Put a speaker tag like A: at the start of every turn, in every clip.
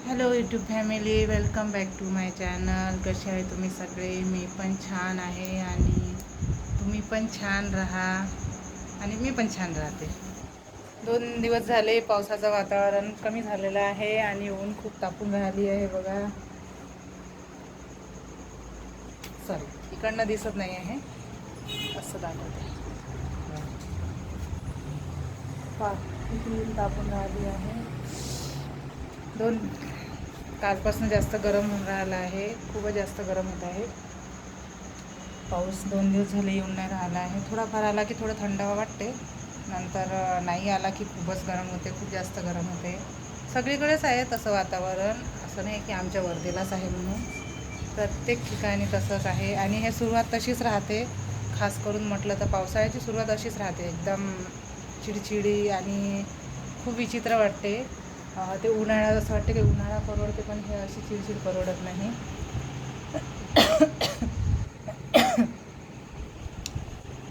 A: Hello YouTube family welcome back to my channel कसे आहे तुम्ही सगळे? मी पण छान आहे आणि तुम्ही पण छान राहा. आणि मी पण छान राहते. दोन दिवस झाले पावसाचं वातावरण कमी झालेलं आहे आणि ऊन खूप तापून राहिली आहे बघा. सॉरी इकडनं दिसत नाही आहे. असं दाखवते. ऊन तापून राहिली आहे. दोन कालपासून जास्त गरम होऊन राहिलं आहे. खूपच जास्त गरम होत आहे. पाऊस दोन दिवस झाले येऊन नाही राहिला आहे. थोडाफार आला की थोडं थंडावा वाटते. नंतर नाही आला की खूपच गरम होते खूप जास्त गरम होते. सगळीकडेच आहे तसं वातावरण. असं नाही की आमच्या वर्धेलाच आहे म्हणून. प्रत्येक ठिकाणी तसंच आहे. आणि हे सुरुवात तशीच राहते. खास करून म्हटलं तर पावसाळ्याची सुरुवात अशीच राहते. एकदम चिडचिडी आणि खूप विचित्र वाटते. ते उन्हाळ्यात असं वाटते की उन्हाळा परवडते पण हे अशी चिडचिड परवडत नाही.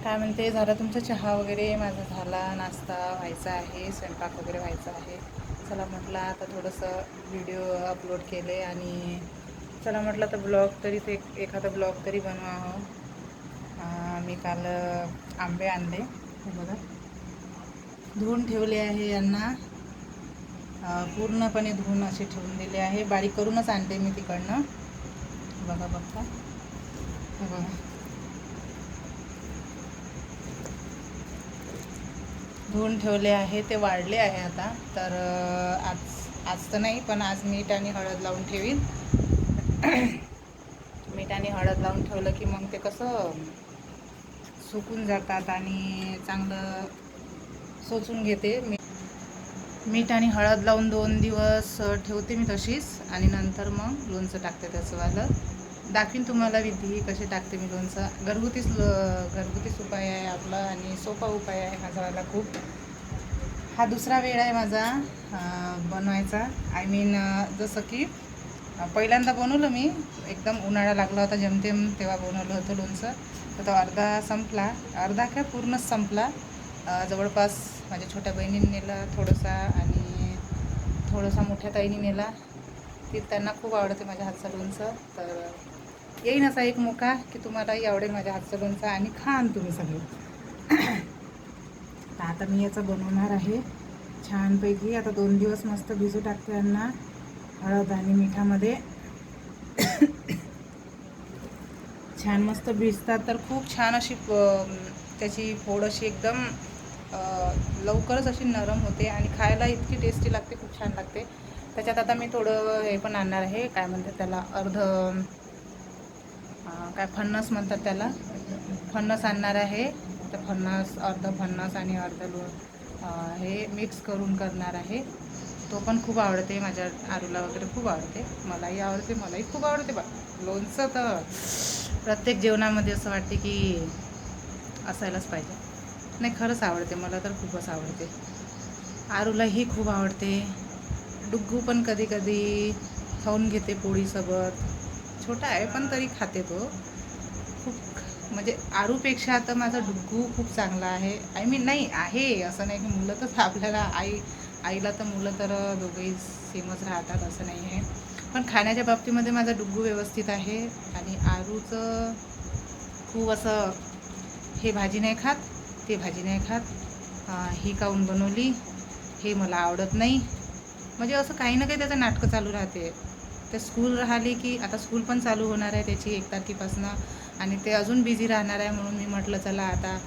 A: काय म्हणते झालं तुमचा चहा वगैरे? माझा झाला नाश्ता व्हायचा आहे स्वयंपाक वगैरे व्हायचा आहे. चला म्हटलं आता थोडंसं व्हिडिओ अपलोड केले आणि चला म्हटलं तर ब्लॉग तरी ते एखादा ब्लॉग तरी बनवा हो. मी काल आंबे आणले बघा. धुवून ठेवले आहे यांना. पूर्णपणे धुवून असे ठेवून दिले आहे. बारीक करूनच आणते मी तिकडनं. बघा बघा बघा. धुवून ठेवले आहे. ते वाढले आहे आता. तर आज आज तर नाही पण आज मीठ आणि हळद लावून ठेवीन. मीठ आणि हळद लावून ठेवलं की मग ते कसं सुकून जातात आणि चांगलं सोचून घेते मी. मीठ आणि हळद लावून दोन दिवस ठेवते मी तशीच. आणि नंतर मग लोणचं टाकते त्याचंवालं दाखवीन तुम्हाला विधी कसे टाकते मी लोणचं. घरगुतीच घरगुतीच उपाय आहे आपला आणि सोपा उपाय आहे माझावाला खूप. हा दुसरा वेळ आहे माझा बनवायचा. आय मीन जसं की पहिल्यांदा बनवलं मी. एकदम उन्हाळा लागला होता जमतेम तेव्हा बनवलं होतं लोणचं. तर तो अर्धा संपला. अर्धा काय पूर्णच संपला. जवळपास माझ्या छोट्या बहिणीने नेला थोडंसा आणि थोडंसा मोठ्या ताईने नेला. ती त्यांना खूप आवडते माझ्या हातचं लोणचं तर येईन असा एक मोका की तुम्हालाही आवडेल माझ्या हातचं लोणचं आणि खान तुम्ही सगळे. तर आता मी याचं बनवणार आहे. छानपैकी आता दोन दिवस मस्त भिजू टाकते यांना हळद आणि मिठामध्ये. छान मस्त भिजतात. तर खूप छान अशी त्याची फोड अशी एकदम लवकरच अशी नरम होते आणि खायला इतकी टेस्टी लागते खूप छान लागते. त्याच्यात आता मी थोडं हे पण आणणार आहे काय म्हणतात त्याला अर्ध काय फणस म्हणतात त्याला. फणस आणणार आहे. तर फणस अर्ध फणस आणि अर्ध लो हे मिक्स करून करणार आहे. तो पण खूप आवडते माझ्या आरूला वगैरे खूप आवडते. मलाही आवडते मलाही खूप आवडते बा. लोणचं तर प्रत्येक जेवणामध्ये असं वाटते की असायलाच पाहिजे. नाही खरंच आवडते. मला तर खूपच आवडते. आरूलाही खूप आवडते. डुग्गू पण कधी कधी खाऊन घेते पोळीसोबत. छोटा आहे पण तरी खाते तो. खूप म्हणजे आरूपेक्षा तर माझा डुग्गू खूप चांगला आहे. आय मीन नाही आहे. असं नाही की मुलं तर आपल्याला आई आईला तर मुलं तर दोघेही सेमच राहतात असं नाही आहे. पण खाण्याच्या बाबतीमध्ये माझा डुग्गू व्यवस्थित आहे. आणि आरूचं खूप असं हे भाजी नाही खात. ते भाजी नाही खात. ही काऊन बनवली? हे मला आवडत नाही. म्हणजे असं काही ना काही त्याचं नाटकं चालू राहते. ते स्कूल राहिली की आता स्कूल पण चालू होणार आहे त्याची एक तारखेपासनं. आणि ते अजून बिझी राहणार आहे म्हणून मी म्हटलं चला आता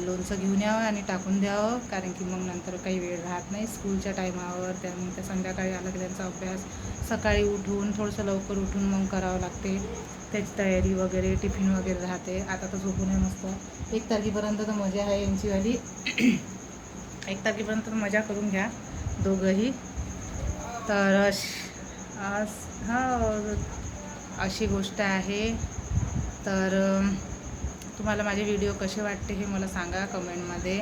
A: लोणचं घेऊन यावं आणि टाकून द्यावं कारण की मग नंतर काही वेळ राहत नाही स्कूलच्या टायमावर त्यानंतर संध्याकाळी आलं की त्यांचा अभ्यास सकाळी उठून थोडंसं लवकर उठून मग करावं लागते. त्याची तयारी वगैरे टिफिन वगैरे राहते. आता तर झोपून आहे मस्त. एक तारखेपर्यंत तर मजा आहे यांचीवाली एक तारखेपर्यंत तर मजा करून घ्या दोघंही. तर अश- अस- हो, अशी गोष्ट आहे. तर तुम्हाला माझे व्हिडिओ कसे वाटते हे मला सांगा कमेंटमध्ये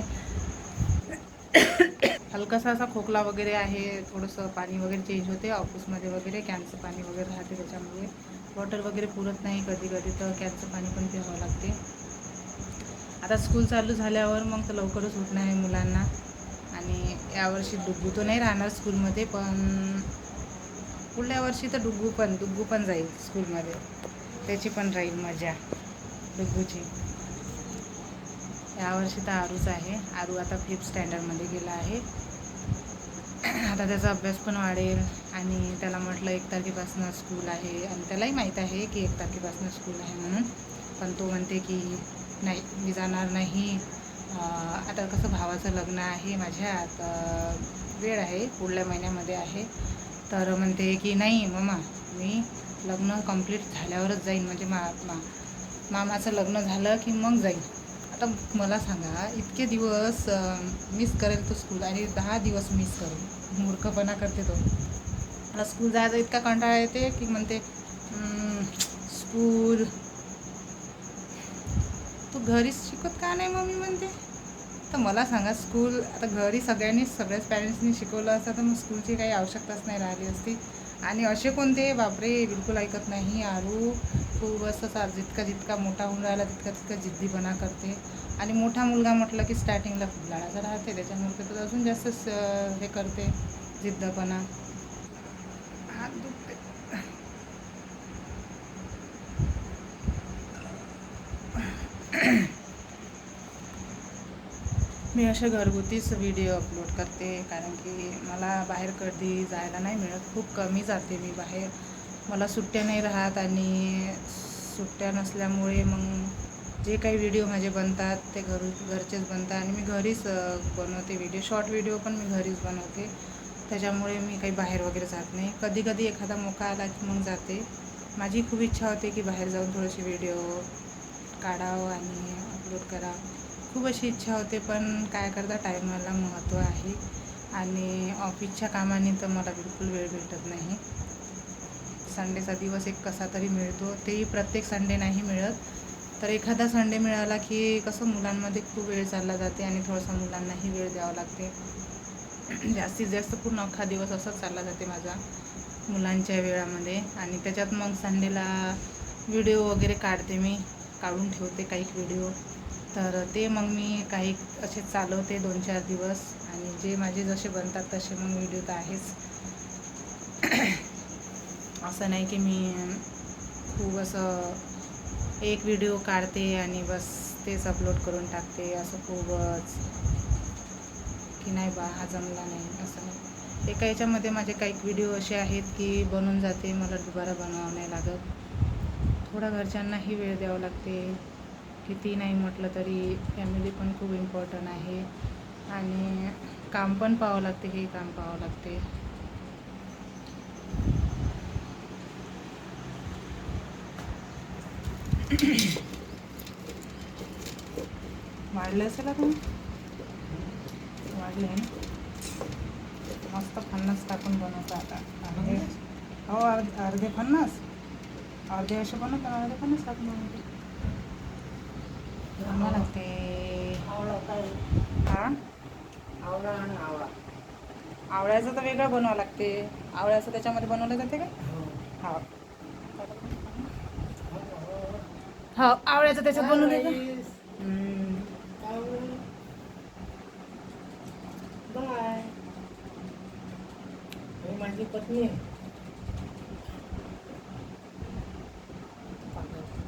A: हलकासा असा खोकला वगैरे आहे थोडंसं पाणी वगैरे चेंज होते ऑफिसमध्ये वगैरे कॅनचं पाणी वगैरे राहते त्याच्यामुळे. वॉटर वगैरे पुरत नाही कधी कधी तर कॅनचं पाणी पण प्यावं लागते. आता स्कूल चालू झाल्यावर मग तर लवकरच उठणं आहे मुलांना. आणि यावर्षी डुग्गू तो नाही राहणार स्कूलमध्ये पण पुढल्या वर्षी तर डुग्गू पण डुग्गू पण जाईल स्कूलमध्ये त्याची पण राहील मजा. डुग्गूची यावर्षी तर आरूच आहे. आरू आता फिफ्थ स्टँडर्डमध्ये गेला आहे. आता त्याचा अभ्यास पण वाढेल आणि त्याला म्हटलं एक तारखेपासून स्कूल आहे आणि त्यालाही माहीत आहे की एक तारखेपासून स्कूल आहे म्हणून. पण तो म्हणते की नाही मी जाणार नाही. आता कसं भावाचं लग्न आहे माझ्या तर वेळ आहे पुढल्या महिन्यामध्ये आहे. तर म्हणते की नाही मम्मा मी लग्न कंप्लीट झाल्यावरच जाईन. म्हणजे मा मा मामाचं लग्न झालं की मग जाईल आता मला सांगा इतके दिवस मिस करेल तो स्कूल आणि दहा दिवस मिस करेल. मूर्खपणा करते तो. मला स्कूल जायचा इतका कंटाळा येते की म्हणते स्कूल तू घरीच शिकत का नाही मम्मी? म्हणते. तर मला सांगा स्कूल आता घरी सगळ्यांनी सगळ्याच पॅरेंट्सनी शिकवलं असतं तर मग स्कूलची काही आवश्यकताच नाही राहिली असती. आणि असे कोणते? बापरे बिलकुल ऐकत नाही आरू. खूप असं जितका जितका मोठा होऊन राहिला तितका तितका जिद्दीपणा करते. आणि मोठा मुलगा म्हटलं की स्टार्टिंगला खूप लाडाचा राहते. त्याच्यामुळे ते तर अजून जास्त हे करते जिद्दपणा. हात दुखते. मी असे घरगुतीच व्हिडिओ अपलोड करते कारण की मला बाहेर कधी जायला नाही मिळत. खूप कमी जाते मी बाहेर. मला सुट्ट्या नाही राहत आणि सुट्ट्या नसल्यामुळे मग जे काही व्हिडिओ माझे बनतात ते घर घरचेच बनतात. आणि मी घरीच बनवते व्हिडिओ शॉर्ट व्हिडिओ पण मी घरीच बनवते. त्याच्यामुळे मी काही बाहेर वगैरे जात नाही. कधी कधी एखादा मोका आला की मग जाते. माझी खूप इच्छा होते की बाहेर जाऊन थोडेसे व्हिडिओ काढावं आणि अपलोड करावं. खूप अशी इच्छा होते पण काय करता टायमाला महत्त्व आहे. आणि ऑफिसच्या कामाने तर मला बिलकुल वेळ भेटत नाही. संडेचा दिवस एक कसा तरी मिळतो तेही प्रत्येक संडे नाही मिळत. तर एखादा संडे मिळाला की कसं मुलांमध्ये खूप वेळ चालला जाते आणि थोडासा मुलांनाही वेळ द्यावा लागते. जास्तीत जास्त पूर्ण अख्खा दिवस असंच चालला जाते माझा मुलांच्या वेळामध्ये. आणि त्याच्यात मग संडेला व्हिडिओ वगैरे काढते मी काढून ठेवते काही व्हिडिओ तर ते मग मी काही असे चालवते दोन चार दिवस. आणि जे माझे जसे बनतात तसे मग व्हिडिओ तर आहेच. असं नाही की मी खूप असं एक व्हिडिओ काढते आणि बस तेच अपलोड करून टाकते. असं खूपच. की नाही बा हा जमला नाही. असं नाही. एका याच्यामध्ये माझे काही व्हिडिओ असे आहेत की बनून जाते मला दुबारा बनवावं नाही लागत. थोडा घरच्यांनाही वेळ द्यावं लागते. किती नाही म्हटलं तरी फॅमिली पण खूप इम्पॉर्टंट आहे. आणि काम पण पाहावं लागते हे काम पाहावं लागते. वाढले असेल का वाढले ना? मस्त फन्नस टाकून बनवतो आता. अर्धे हो अर्धे अर्धे फन्नस अर्धे असे बनवतो अर्धे फन्नस टाकून बनवते. बनवावं लागते. हा?
B: आवळा आणि आवळा.
A: आवळ्याचं तर वेगळं बनवावं लागते. आवळ्याचं त्याच्यामध्ये बनवलं जाते का? हो. हो आवळ्याचं त्याच्यात का हम्म.
B: बाय. ही माझी पत्नी आहे.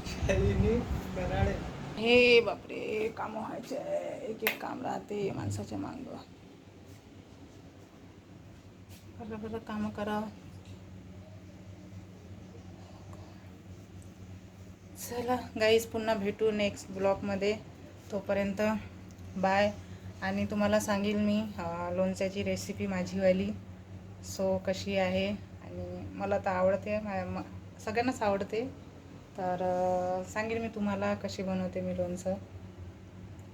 B: शालिनी
A: हे बापरे काम व्हायचे. एक एक काम राहते माणसाच्या मांग. बरं बरं कामं करा चला गाईज पुन्हा भेटू नेक्स्ट ब्लॉगमध्ये तोपर्यंत बाय आणि तुम्हाला सांगेल मी लोणच्याची रेसिपी माझीवाली. सो कशी आहे? आणि मला तर आवडते मा- म- सगळ्यांनाच आवडते. तर सांगेल मी तुम्हाला कशी बनवते मी लोणचं.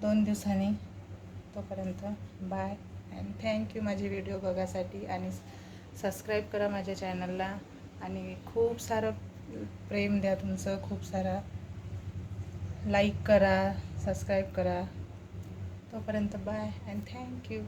A: दोन दिवसांनी. तोपर्यंत बाय अँड थँक्यू माझे व्हिडिओ बघासाठी. आणि सबस्क्राईब करा माझ्या चॅनलला आणि खूप सारं प्रेम द्या तुमचं खूप सारा. लाईक करा सबस्क्राईब करा. तोपर्यंत बाय अँड थँक्यू